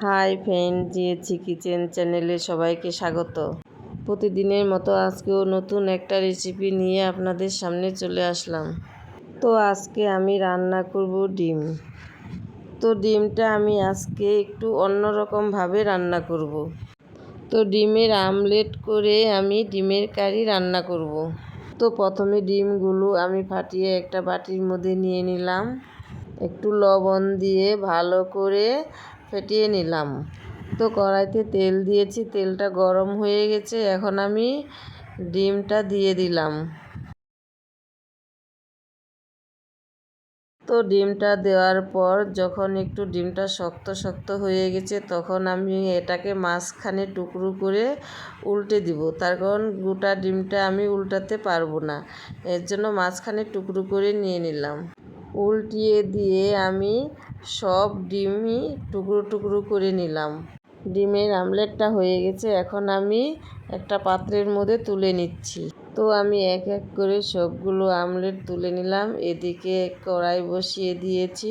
Hi friend জিএচি kitchen চ্যানেলে সবাইকে স্বাগত প্রতিদিনের মতো আজকেও নতুন একটা রেসিপি নিয়ে আপনাদের সামনে চলে আসলাম তো আজকে আমি রান্না করব ডিম তো ডিমটা আমি আজকে একটু অন্যরকমভাবে রান্না করব। তো ডিমের আমলেট করে আমি ডিমের কারি রান্না করব। তো প্রথমে ডিমগুলো আমি ফাটিয়ে একটা বাটির মধ্যে নিয়ে নিলাম একটু লবণ দিয়ে ভালো করে ফেটিয়ে নিলাম। তো কড়াইতে তেল দিয়েছি, তেলটা গরম হয়ে গেছে, এখন আমি ডিমটা দিয়ে দিলাম। তো ডিমটা দেওয়ার পর যখন একটু ডিমটা শক্ত শক্ত হয়ে গেছে, তখন আমি এটাকে মাঝখানে টুকরো করে উল্টে দিব। তার কারণ গোটা ডিমটা আমি উল্টাতে পারব না। এর জন্য মাঝখানে টুকরো করে নিয়ে নিলাম। উল্টিয়ে দিয়ে আমি সব ডিমই টুকরো টুকরো করে নিলাম। ডিমের আমলেটটা হয়ে গেছে, এখন আমি একটা পাত্রের মধ্যে তুলে নিচ্ছি। তো আমি এক এক করে সবগুলো আমলেট তুলে নিলাম, এদিকে কড়াই বসিয়ে দিয়েছি,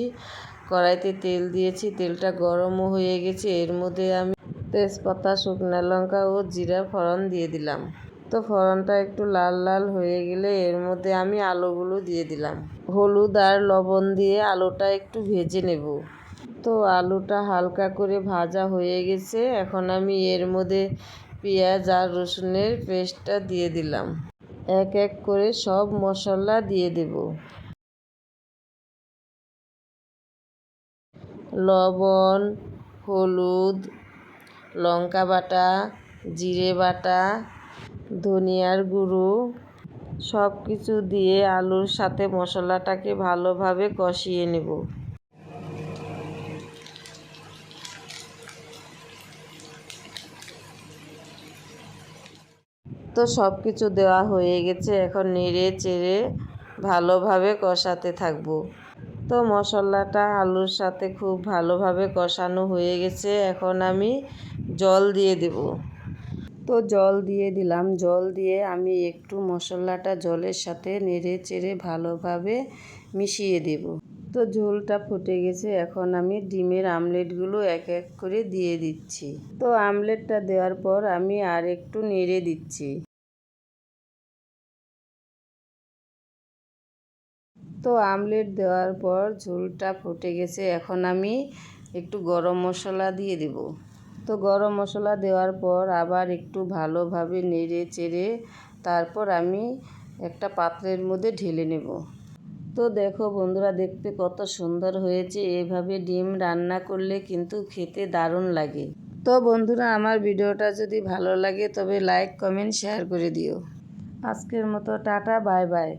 কড়াইতে তেল দিয়েছি, তেলটা গরমও হয়ে গেছে, এর মধ্যে আমি তেজপাতা, শুকনো লঙ্কা ও জিরা ফোড়ন দিয়ে দিলাম। তো ফোড়নটা একটু লাল লাল হয়ে গেলে এর মধ্যে আমি আলুগুলো দিয়ে দিলাম। হলুদ আর লবণ দিয়ে আলুটা একটু ভেজে নেব। তো আলুটা হালকা করে ভাজা হয়ে গেছে। এখন আমি এর মধ্যে পেঁয়াজ আর রসুনের পেস্টটা দিয়ে দিলাম। এক এক করে সব মশলা দিয়ে দেব। লবণ, হলুদ, লঙ্কা বাটা, জিরে বাটা ধনিয়ার গুঁড়ো সব কিছু দিয়ে আলুর সাথে মশলাটাকে ভালোভাবে কষিয়ে নেব। তো সব কিছু দেওয়া হয়ে গেছে, এখন নেড়ে চেড়ে ভালোভাবে কষাতে থাকব। তো মশলাটা আলুর সাথে খুব ভালোভাবে কষানো হয়ে গেছে, এখন আমি জল দিয়ে দেব। তো জল দিয়ে দিলাম। জল দিয়ে আমি একটু মশলাটা জলের সাথে নেড়ে চেড়ে ভালোভাবে মিশিয়ে দেব। তো ঝোলটা ফুটে গেছে। এখন আমি ডিমের আমলেটগুলো এক এক করে দিয়ে দিচ্ছি। তো আমলেটটা দেওয়ার পর আমি আর একটু নেড়ে দিচ্ছি। তো আমলেট দেওয়ার পর ঝোলটা ফুটে গেছে। এখন আমি একটু গরম মশলা দিয়ে দেব। তো গরম মশলা দেওয়ার পর আবার একটু ভালোভাবে নেড়ে চেড়ে তারপর আমি একটা পাত্রের মধ্যে ঢেলে নেব। তো দেখো বন্ধুরা, দেখতে কত সুন্দর হয়েছে। এভাবে ডিম রান্না করলে কিন্তু খেতে দারুণ লাগে। তো বন্ধুরা, আমার ভিডিওটা যদি ভালো লাগে তবে লাইক, কমেন্ট, শেয়ার করে দিও। আজকের মতো টাটা, বাই বাই।